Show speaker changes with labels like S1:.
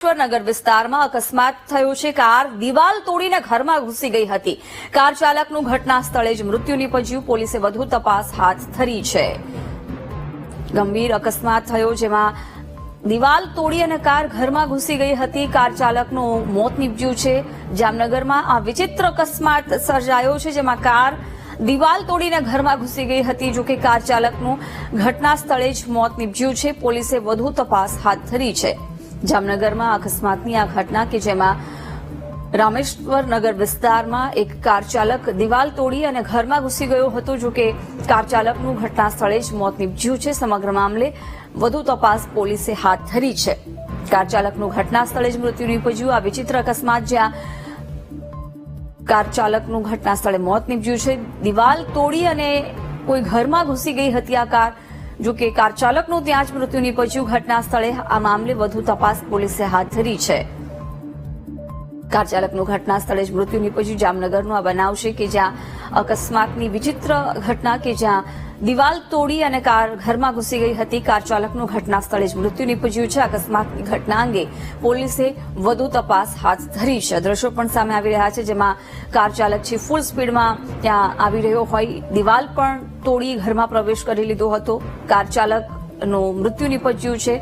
S1: નગર વિસ્તારમાં અકસ્માત થયો છે. કાર દિવાલ તોડીને ઘરમાં ઘૂસી ગઈ હતી. કાર ચાલકનું ઘટના સ્થળે જ મૃત્યુ નીપજ્યું. પોલીસે વધુ તપાસ હાથ ધરી છે. ગંભીર અકસ્માત થયો જેમાં દિવાલ તોડી અને કાર ઘરમાં ઘૂસી ગઈ હતી. કાર ચાલકનું મોત નીપજ્યું છે. જામનગરમાં આ વિચિત્ર અકસ્માત સર્જાયો છે જેમાં કાર દિવાલ તોડીને ઘરમાં ઘૂસી ગઈ હતી. જોકે કાર ચાલકનું ઘટના સ્થળે જ મોત નીપજ્યું છે. પોલીસે વધુ તપાસ હાથ ધરી છે. જામનગરમાં અકસ્માતની આ ઘટના કે જેમાં રામેશ્વર નગર વિસ્તારમાં એક કાર ચાલક દિવાલ તોડી અને ઘરમાં ઘૂસી ગયો હતો, જો કે કાર ચાલકનું ઘટના સ્થળે જ મોત નીપજ્યું છે. સમગ્ર મામલે વધુ તપાસ પોલીસે હાથ ધરી છે. કાર ચાલકનું ઘટના સ્થળે જ મૃત્યુ નીપજ્યું. આ વિચિત્ર અકસ્માત જ્યાં કાર ચાલકનું ઘટના સ્થળે મોત નીપજ્યું છે. દિવાલ તોડી અને કોઈ ઘરમાં ઘૂસી ગઈ હતી આ કાર. જો કે કાર ચાલકનું ત્યાં જ મૃત્યુ નીપજ્યું ઘટના સ્થળે આ મામલે વધુ તપાસ પોલીસે હાથ ધરી છે. કાર ચાલકનું ઘટના સ્થળે જ મૃત્યુ નીપજ્યું. જામનગરનો આ બનાવ છે કે જ્યાં અકસ્માતની વિચિત્ર ઘટના કે જ્યાં દિવાલ તોડી અને કાર ઘરમાં ઘૂસી ગઈ હતી. કાર ચાલકનું ઘટના સ્થળે જ મૃત્યુ નીપજ્યું છે. અકસ્માતની ઘટના અંગે પોલીસે વધુ તપાસ હાથ ધરી છે. દ્રશ્યો પણ સામે આવી રહ્યા છે, જેમાં કાર ચાલક છે, ફૂલ સ્પીડમાં ત્યાં આવી રહ્યો હોય. દિવાલ પણ તોડી ઘરમાં પ્રવેશ કરી લીધો હતો. કાર ચાલકનું મૃત્યુ નીપજ્યું છે.